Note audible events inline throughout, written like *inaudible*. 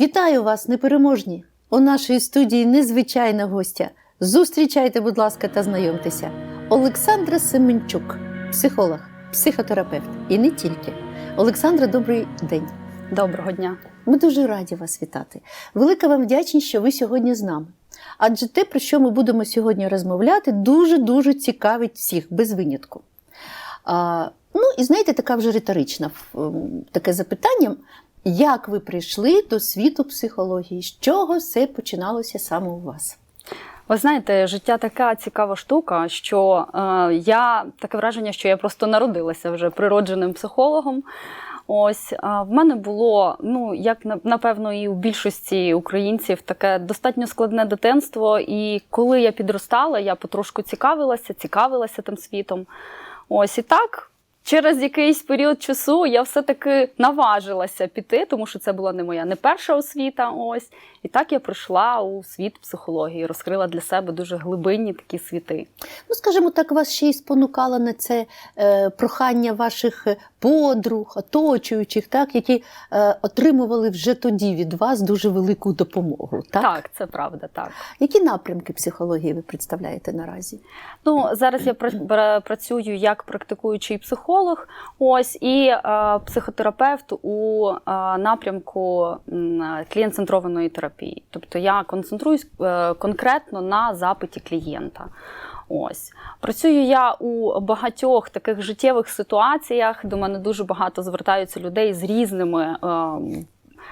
Вітаю вас, непереможні! У нашій студії незвичайна гостя. Зустрічайте, будь ласка, та знайомтеся. Олександра Семенчук, психолог, психотерапевт і не тільки. Олександра, добрий день. Доброго дня. Ми дуже раді вас вітати. Велика вам вдячність, що ви сьогодні з нами. Адже те, про що ми будемо сьогодні розмовляти, дуже-дуже цікавить всіх, без винятку. А, ну, і знаєте, така вже риторична таке запитання. Як ви прийшли до світу психології? З чого все починалося саме у вас? Ви знаєте, життя така цікава штука, що е, я таке враження, що я просто народилася вже природженим психологом. Ось в мене було, ну як на- напевно, і у більшості українців таке достатньо складне дитинство. І коли я підростала, я потрошку цікавилася, цікавилася тим світом. Ось і так. Через якийсь період часу я все-таки наважилася піти, тому що це була не моя не перша освіта. Ось і так я прийшла у світ психології, розкрила для себе дуже глибинні такі світи. Ну, скажімо так, вас ще й спонукало на це е, прохання ваших е, подруг, оточуючих, так, які е, отримували вже тоді від вас дуже велику допомогу. Так? Так, це правда, так. Які напрямки психології ви представляєте наразі? Ну зараз я пра- пра- працюю як практикуючий психолог, ось і е, психотерапевт у е, напрямку клієнт-центрованої терапії. Тобто я концентруюсь е, конкретно на запиті клієнта. Ось працюю я у багатьох таких життєвих ситуаціях. До мене дуже багато звертаються людей з різними.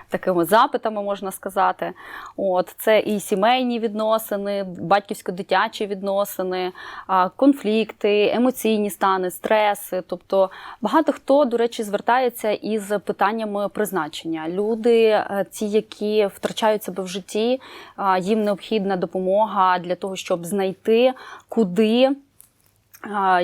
Такими запитами можна сказати, от це і сімейні відносини, батьківсько-дитячі відносини, конфлікти, емоційні стани, стреси. Тобто багато хто, до речі, звертається із питаннями призначення. Люди, е, ті, які втрачають себе в житті, їм необхідна допомога для того, щоб знайти куди.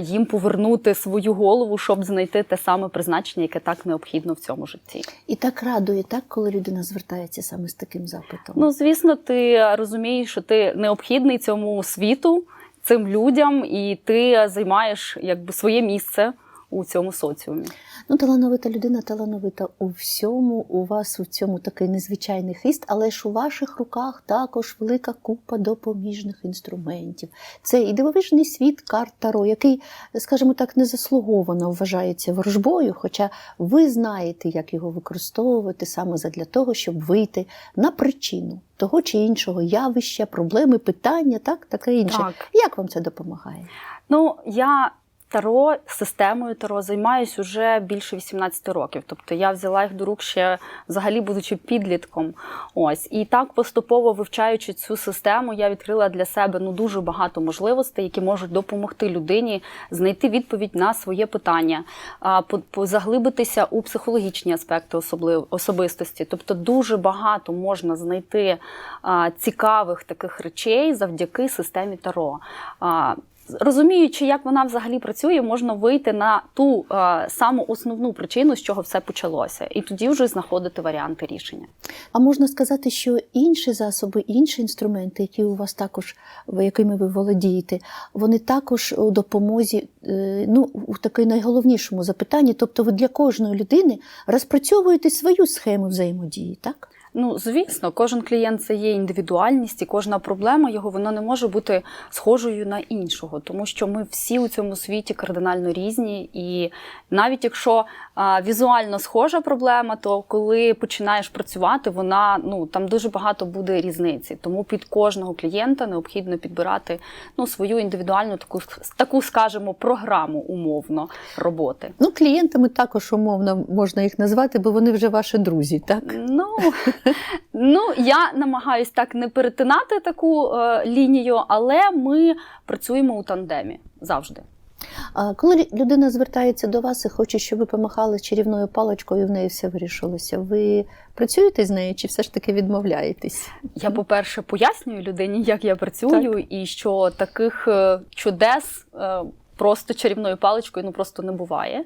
Їм повернути свою голову, щоб знайти те саме призначення, яке так необхідно в цьому житті. І так радує, так, коли людина звертається саме з таким запитом. Ну, звісно, ти розумієш, що ти необхідний цьому світу, цим людям, і ти займаєш якби своє місце у цьому соціумі. Ну, талановита людина, талановита у всьому. У вас у цьому такий незвичайний хист, але ж у ваших руках також велика купа допоміжних інструментів. Це і дивовижний світ карт Таро, який, скажімо так, незаслуговано вважається ворожбою, хоча ви знаєте, як його використовувати саме задля того, щоб вийти на причину того чи іншого явища, проблеми, питання, так, таке інше. Так. Як вам це допомагає? Ну, я Таро, системою Таро займаюсь уже більше 18 років. Тобто я взяла їх до рук ще взагалі будучи підлітком. Ось і так поступово вивчаючи цю систему, я відкрила для себе ну дуже багато можливостей, які можуть допомогти людині знайти відповідь на своє питання, а, по- по- заглибитися у психологічні аспекти особистості. Тобто, дуже багато можна знайти цікавих таких речей завдяки системі Таро. Розуміючи, як вона взагалі працює, можна вийти на ту е, саму основну причину, з чого все почалося, і тоді вже знаходити варіанти рішення. А можна сказати, що інші засоби, інші інструменти, які у вас також, якими ви володієте, вони також у допомозі е, ну, у такій найголовнішому запитанні. Тобто ви для кожної людини розпрацьовуєте свою схему взаємодії, так? Ну, звісно, кожен клієнт це є індивідуальність, і кожна проблема його вона не може бути схожою на іншого, тому що ми всі у цьому світі кардинально різні. І навіть якщо візуально схожа проблема, то коли починаєш працювати, вона ну там дуже багато буде різниці. Тому під кожного клієнта необхідно підбирати ну свою індивідуальну таку таку, скажімо, програму умовно роботи. Ну, клієнтами також умовно можна їх назвати, бо вони вже ваші друзі, так? Ну, *laughs* ну я намагаюсь так не перетинати таку е, лінію, але ми працюємо у тандемі завжди. Коли людина звертається до вас і хоче, щоб ви помахали чарівною паличкою, і в неї все вирішилося, ви працюєте з нею чи все ж таки відмовляєтесь? Я, по-перше, пояснюю людині, як я працюю, і що таких е, чудес е, просто чарівною паличкою ну просто не буває.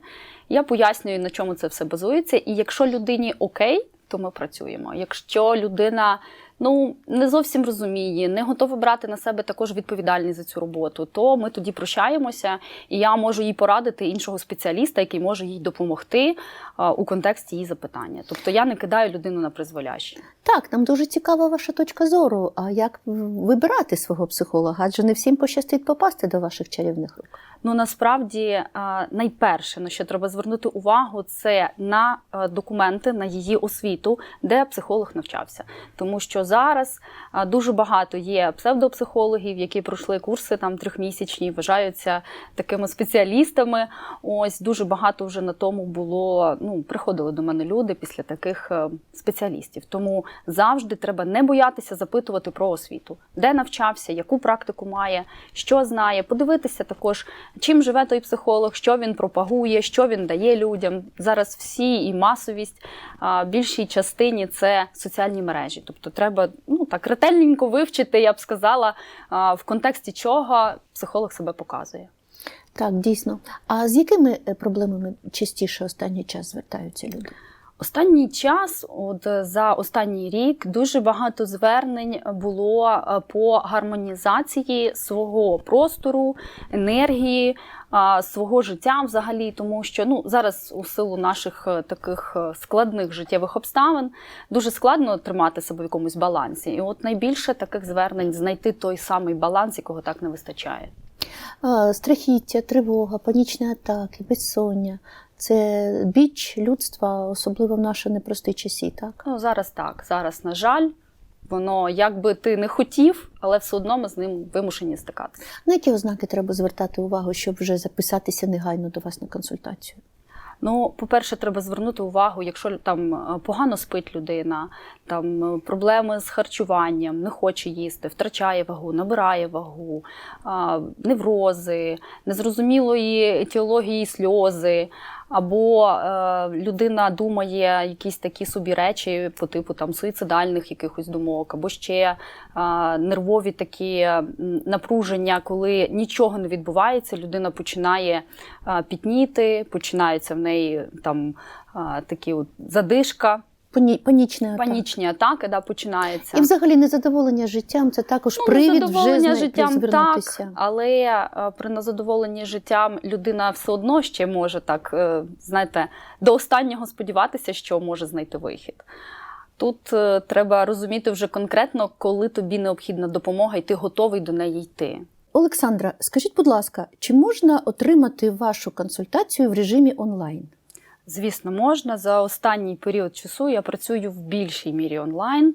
Я пояснюю, на чому це все базується. І якщо людині окей, то ми працюємо. Якщо людина ну не зовсім розуміє, не готова брати на себе також відповідальність за цю роботу, то ми тоді прощаємося, і я можу їй порадити іншого спеціаліста, який може їй допомогти а, у контексті її запитання. Тобто я не кидаю людину на призволяще. Так, нам дуже цікава ваша точка зору. А як вибирати свого психолога? Адже не всім пощастить попасти до ваших чарівних рук. Ну насправді найперше, на що треба звернути увагу, це на е, документи, на її освіту, де психолог навчався. Тому що зараз дуже багато є псевдопсихологів, які пройшли курси там трьохмісячні, вважаються такими спеціалістами. Ось дуже багато вже на тому було. Ну, приходили до мене люди після таких е, спеціалістів. Тому завжди треба не боятися запитувати про освіту, де навчався, яку практику має, що знає, подивитися також чим живе той психолог, що він пропагує, що він дає людям. Зараз всі і масовість більшій частині це соціальні мережі. Тобто треба ну так ретельненько вивчити, я б сказала, в контексті чого психолог себе показує. Так, дійсно. А з якими е, проблемами частіше останній час звертаються люди? Останній час, от е, за останній рік, дуже багато звернень було е, по гармонізації свого простору, енергії, свого життя взагалі, тому що ну зараз у силу наших е, таких е, складних життєвих обставин дуже складно тримати себе в якомусь балансі. І от найбільше таких звернень знайти той самий баланс, якого так не вистачає. Страхіття, тривога, панічні атаки, безсоння це біч людства, особливо в наші непрості часі, так? Ну зараз так, зараз на жаль. Воно як би ти не хотів, але все одно ми з ним вимушені стикатися. На які ознаки треба звертати увагу, щоб вже записатися негайно до вас на консультацію? Ну, по-перше, треба звернути увагу, якщо там е, погано спить людина, там е, проблеми з харчуванням, не хоче їсти, втрачає вагу, набирає вагу, неврози, незрозумілої етіології сльози. Або е, людина думає якісь такі собі речі по типу там суїцидальних якихось думок, або ще е, нервові такі напруження, коли нічого не відбувається, людина починає е, пітніти, починаються в неї там е, такі от задишка, Пані... Панічна атака. панічні атаки, да, починаються. І взагалі незадоволення життям це також Ну, привід вже незадоволення зна- життям так, але е, при незадоволенні життям людина все одно ще може так, е, знаєте, до останнього сподіватися, що може знайти вихід. Тут е, треба розуміти вже конкретно, коли тобі необхідна допомога, і ти готовий до неї йти. Олександра, скажіть, будь ласка, чи можна отримати вашу консультацію в режимі онлайн? Звісно, можна. За останній період часу я працюю в більшій мірі онлайн.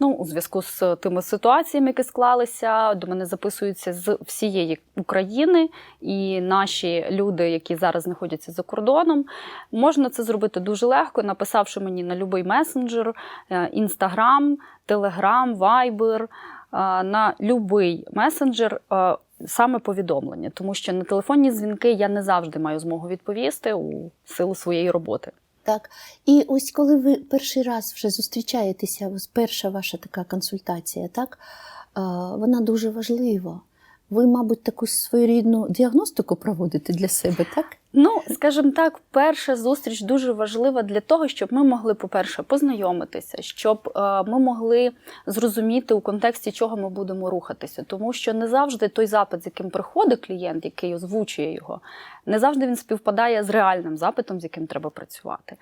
Ну, у зв'язку з тими ситуаціями, які склалися, до мене записуються з всієї України і наші люди, які зараз знаходяться за кордоном. Можна це зробити дуже легко, написавши мені на будь-який месенджер, Інстаграм, Телеграм, Вайбер, на будь-який месенджер. Саме повідомлення, тому що на телефонні дзвінки я не завжди маю змогу відповісти у силу своєї роботи. Так. І ось коли ви перший раз вже зустрічаєтеся, перша ваша така консультація, так, вона дуже важлива. Ви, мабуть, таку своєрідну діагностику проводите для себе, так? Ну, скажімо так, перша зустріч дуже важлива для того, щоб ми могли, по-перше, познайомитися, щоб е, ми могли зрозуміти у контексті, чого ми будемо рухатися. Тому що не завжди той запит, з яким приходить клієнт, який озвучує його, не завжди він співпадає з реальним запитом, з яким треба працювати.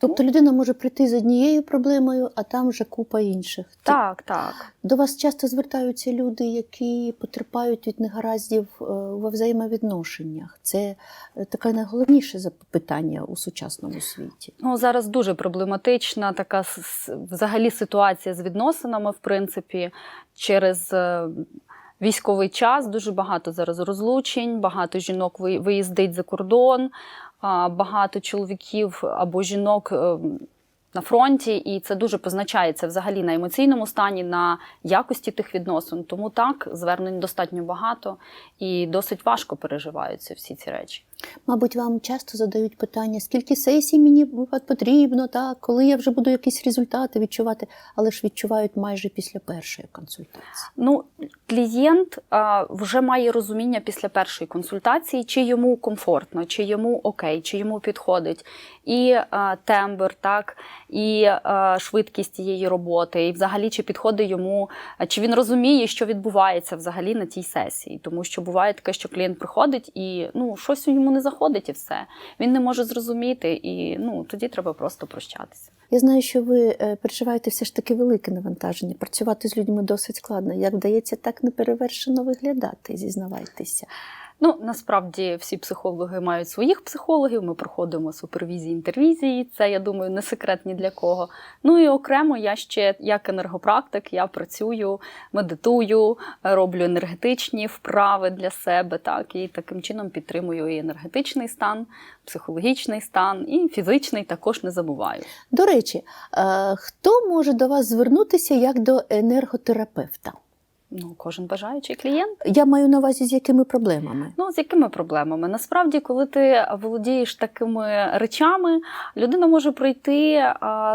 Тобто людина може прийти з однією проблемою, а там вже купа інших. Так, так. До вас часто звертаються люди, які потерпають від негараздів е, во взаємовідношеннях. Це е, таке найголовніше запитання у сучасному світі. Ну, зараз дуже проблематична така взагалі ситуація з відносинами, в принципі, через е, військовий час дуже багато зараз розлучень, багато жінок ви- виїздить за кордон, багато чоловіків або жінок. е, На фронті, і це дуже позначається взагалі на емоційному стані, на якості тих відносин. Тому так, звернень достатньо багато і досить важко переживаються всі ці речі. Мабуть, вам часто задають питання, скільки сесій мені потрібно, так, коли я вже буду якісь результати відчувати, але ж відчувають майже після першої консультації. Ну, клієнт а, вже має розуміння після першої консультації, чи йому комфортно, чи йому окей, чи йому підходить і а, тембр, так, і а, швидкість цієї роботи, і взагалі чи підходить йому, чи він розуміє, що відбувається взагалі на тій сесії. Тому що буває таке, що клієнт приходить і ну, щось йому не заходить, і все. Він не може зрозуміти, і ну, тоді треба просто прощатися. Я знаю, що ви е, переживаєте все ж таки велике навантаження. Працювати з людьми досить складно. Як вдається так неперевершено виглядати, зізнавайтеся. Ну, насправді всі психологи мають своїх психологів. Ми проходимо супервізії, інтервізії. Це, я думаю, не секрет ні для кого. Ну і окремо я ще як енергопрактик, я працюю, медитую, роблю енергетичні вправи для себе, так і таким чином підтримую і енергетичний стан, психологічний стан, і фізичний також не забуваю. До речі, е, хто може до вас звернутися як до енерготерапевта? Ну, кожен бажаючий клієнт. Я маю на увазі, з якими проблемами? Ну, з якими проблемами? Насправді, коли ти володієш такими речами, людина може прийти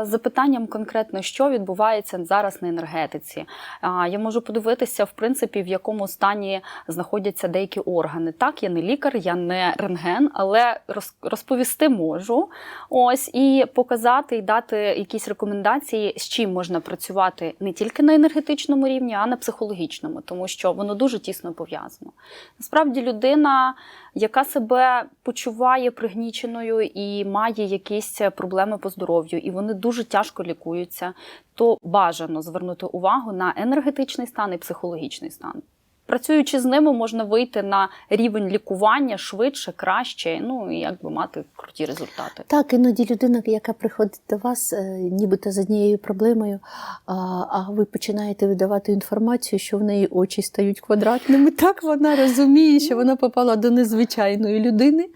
з запитанням конкретно, що відбувається зараз на енергетиці. А, я можу подивитися, в принципі, в якому стані знаходяться деякі органи. Так, я не лікар, я не рентген, але роз- розповісти можу. Ось і показати і дати якісь рекомендації, з чим можна працювати не тільки на енергетичному рівні, а на психологічному, тому що воно дуже тісно пов'язано. Насправді, людина, яка себе почуває пригніченою і має якісь проблеми по здоров'ю, і вони дуже тяжко лікуються, то бажано звернути увагу на енергетичний стан і психологічний стан. Працюючи з ними, можна вийти на рівень лікування швидше, краще, ну і якби мати круті результати. Так, іноді людина, яка приходить до вас, е, нібито з однією проблемою, а, а ви починаєте видавати інформацію, що в неї очі стають квадратними. *laughs* Так вона розуміє, що вона попала до незвичайної людини.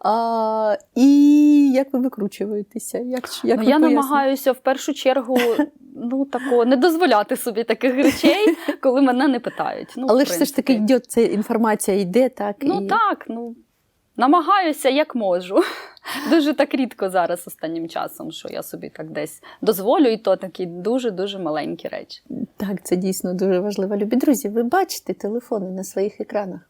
А, і як ви викручуєтеся? Як, як ну, ви я намагаюся в першу чергу *laughs* ну тако не дозволяти собі таких речей, коли мене не питають. Ну, Але ж все ж таки йде, ця інформація йде, так? Ну і... так, ну намагаюся як можу. *laughs* Дуже так рідко зараз останнім часом, що я собі так десь дозволю, і то такі дуже дуже маленькі речі. Так, це дійсно дуже важливо. Любі друзі, ви бачите телефони на своїх екранах.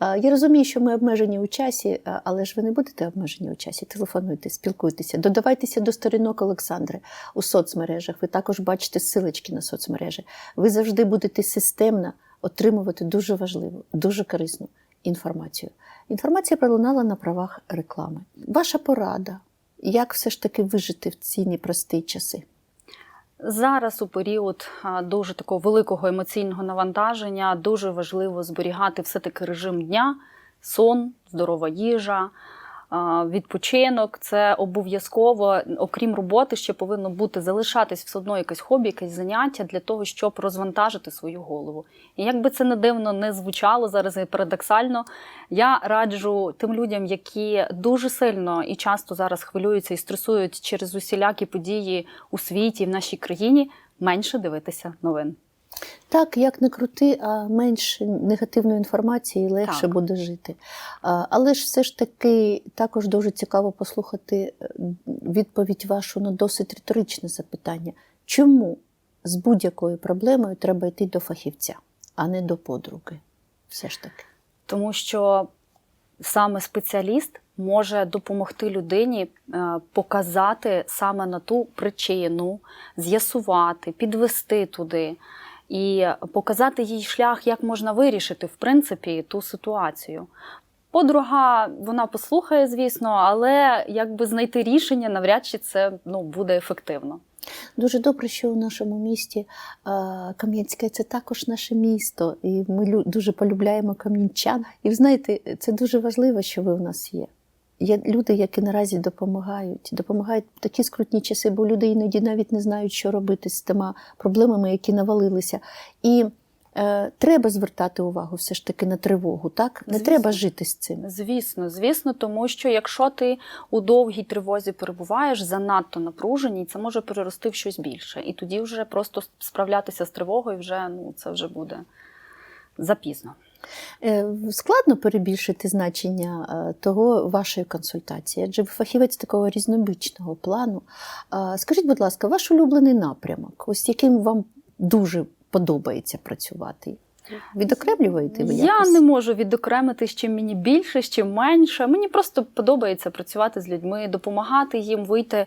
Я розумію, що ми обмежені у часі, але ж ви не будете обмежені у часі. Телефонуйте, спілкуйтеся, додавайтеся до сторінок Олександри у соцмережах. Ви також бачите силочки на соцмережі. Ви завжди будете системно отримувати дуже важливу, дуже корисну інформацію. Інформація пролунала на правах реклами. Ваша порада, як все ж таки вижити в ці непрості часи? Зараз у період дуже такого великого емоційного навантаження дуже важливо зберігати все-таки режим дня, сон, здорова їжа, відпочинок. Це обов'язково, окрім роботи, ще повинно бути залишатись все одно якесь хобі, якесь заняття для того, щоб розвантажити свою голову. І як би це не дивно не звучало зараз і парадоксально, я раджу тим людям, які дуже сильно і часто зараз хвилюються і стресують через усілякі події у світі, і в нашій країні, менше дивитися новин. Так, як не крути, а менше негативної інформації легше Так. буде жити. Але ж все ж таки також дуже цікаво послухати е, відповідь вашу на досить риторичне запитання. Чому з будь-якою проблемою треба йти до фахівця, а не до подруги? Все ж таки. Тому що саме спеціаліст може допомогти людині е, показати саме на ту причину, з'ясувати, підвести туди і показати їй шлях, як можна вирішити в принципі ту ситуацію. Подруга вона послухає, звісно, але якби знайти рішення навряд чи це ну, буде ефективно. Дуже добре, що у нашому місті Кам'янське це також наше місто, і ми дуже полюбляємо кам'янчан. І знаєте, це дуже важливо, що ви у нас є. Є люди, які наразі допомагають, допомагають в такі скрутні часи, бо люди іноді навіть не знають, що робити з тими проблемами, які навалилися. І е, треба звертати увагу все ж таки на тривогу, так? Не Звісно. треба жити з цим. Звісно, звісно, тому що якщо ти у довгій тривозі перебуваєш, занадто напруженій, це може перерости в щось більше. І тоді вже просто справлятися з тривогою вже ну це вже буде запізно. Е, Складно перебільшити значення е, того вашої консультації, адже ви фахівець такого різнобічного плану. Скажіть, будь ласка, ваш улюблений напрямок, ось яким вам дуже подобається працювати? Відокремлюєте ви Я не можу відокремити, з чим мені більше, з чим менше. Мені просто подобається працювати з людьми, допомагати їм вийти е,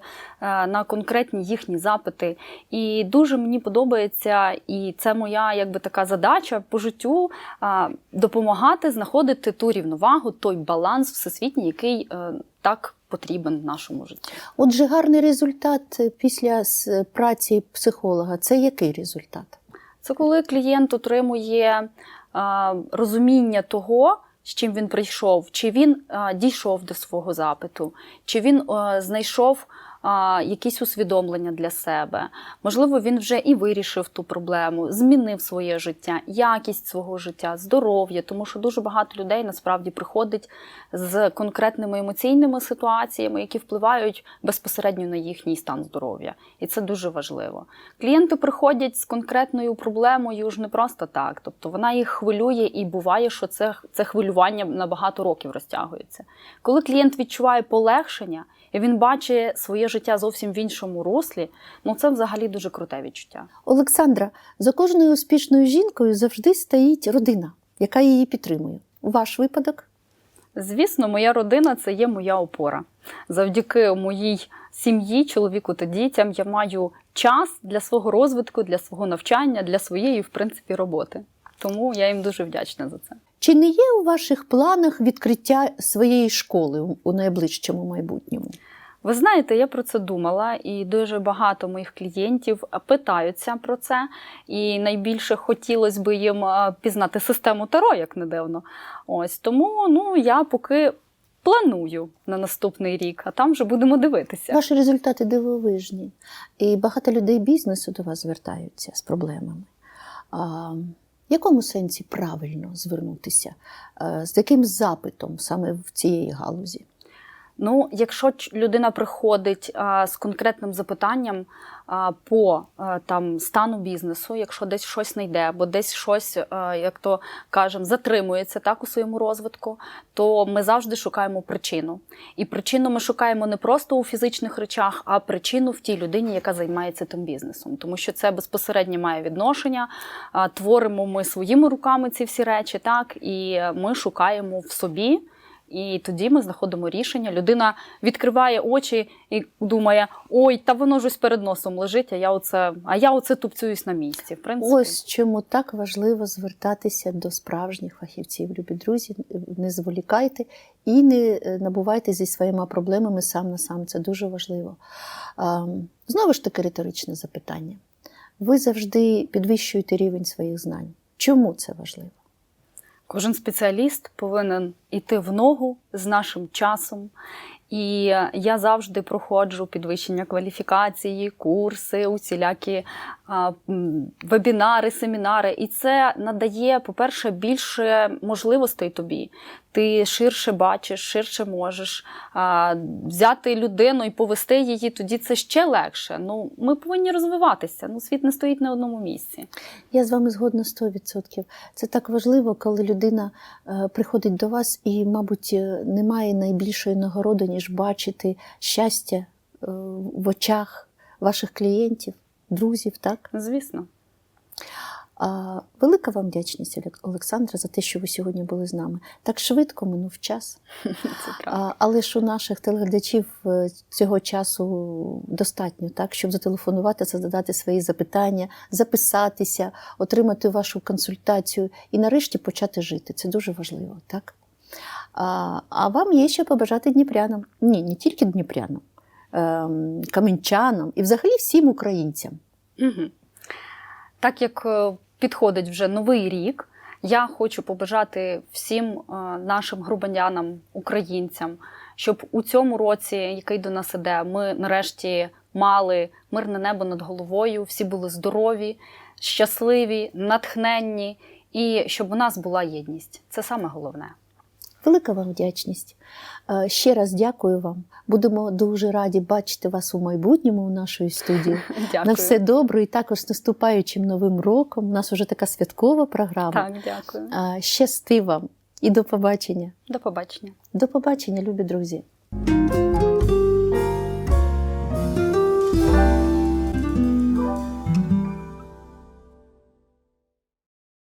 на конкретні їхні запити. І дуже мені подобається, і це моя якби така задача по життю е, допомагати знаходити ту рівновагу, той баланс всесвітній, який е, так потрібен в нашому житті. Отже, гарний результат після праці психолога це який результат? Це коли клієнт отримує а, розуміння того, з чим він прийшов, чи він а, дійшов до свого запиту, чи він а, знайшов якісь усвідомлення для себе. Можливо, він вже і вирішив ту проблему, змінив своє життя, якість свого життя, здоров'я, тому що дуже багато людей насправді приходить з конкретними емоційними ситуаціями, які впливають безпосередньо на їхній стан здоров'я. І це дуже важливо. Клієнти приходять з конкретною проблемою ж не просто так. Тобто вона їх хвилює, і буває, що це, це хвилювання на багато років розтягується. Коли клієнт відчуває полегшення і він бачить своє життя зовсім в іншому руслі, ну це взагалі дуже круте відчуття. Олександра, за кожною успішною жінкою завжди стоїть родина, яка її підтримує. Ваш випадок? Звісно, моя родина це є моя опора. Завдяки моїй сім'ї, чоловіку та дітям я маю час для свого розвитку, для свого навчання, для своєї, в принципі, роботи. Тому я їм дуже вдячна за це. Чи не є у ваших планах відкриття своєї школи у- найближчому майбутньому? Ви знаєте, я про це думала, і дуже багато моїх клієнтів питаються про це. І найбільше хотілося б їм пізнати систему Таро, як не дивно. Ось тому ну я поки планую на наступний рік, а там вже будемо дивитися. Ваші результати дивовижні, і багато людей бізнесу до вас звертаються з проблемами. В якому сенсі правильно звернутися? Е, З яким запитом саме в цієї галузі? Ну, якщо людина приходить а, з конкретним запитанням а, по а, там стану бізнесу, якщо десь щось не йде, або десь щось, а, як то кажемо, затримується так у своєму розвитку, то ми завжди шукаємо причину. І причину ми шукаємо не просто у фізичних речах, а причину в тій людині, яка займається тим бізнесом, тому що це безпосередньо має відношення. А, Творимо ми своїми руками ці всі речі, так і ми шукаємо в собі. І тоді ми знаходимо рішення. Людина відкриває очі і думає: ой, та воно ж ось перед носом лежить, а я оце, а я оце тупцююсь на місці. В принципі, Ось чому так важливо звертатися до справжніх фахівців. Любі друзі, не зволікайте і не е, набувайте зі своїми проблемами сам на сам. Це дуже важливо. Знову ж таки, риторичне запитання. Ви завжди підвищуєте рівень своїх знань. Чому це важливо? Кожен спеціаліст повинен іти в ногу з нашим часом. І я завжди проходжу підвищення кваліфікації, курси, усілякі вебінари, семінари. І це надає, по-перше, більше можливостей тобі. Ти ширше бачиш, ширше можеш взяти людину і повести її, тоді це ще легше. Ну, ми повинні розвиватися. Ну, світ не стоїть на одному місці. Я з вами згодна 100%. Це так важливо, коли людина е, приходить до вас і, мабуть, е, немає найбільшої нагороди, ніж бачити щастя е, в очах ваших клієнтів, друзів. Так? Звісно. Велика вам вдячність, Олександра, за те, що ви сьогодні були з нами. Так швидко минув час. *laughs* Але ж у наших телеглядачів е, цього часу достатньо, так, щоб зателефонувати, задати свої запитання, записатися, отримати вашу консультацію і нарешті почати жити. Це дуже важливо, так? А, а вам є що побажати дніпрянам. Ні, не тільки дніпрянам, ем, каменчанам і взагалі всім українцям. Угу. Так як е, підходить вже новий рік, я хочу побажати всім е, нашим громадянам, українцям, щоб у цьому році, який до нас іде, ми нарешті мали мирне небо над головою, всі були здорові, щасливі, натхненні, і щоб у нас була єдність. Це саме головне. Велика вам вдячність. Е, Ще раз дякую вам. Будемо дуже раді бачити вас у майбутньому у нашої студії. *laughs* Дякую. На все добре і також з наступаючим новим роком. У нас вже така святкова програма. Так, дякую. Е, Щасти вам і до побачення. До побачення. До побачення, любі друзі.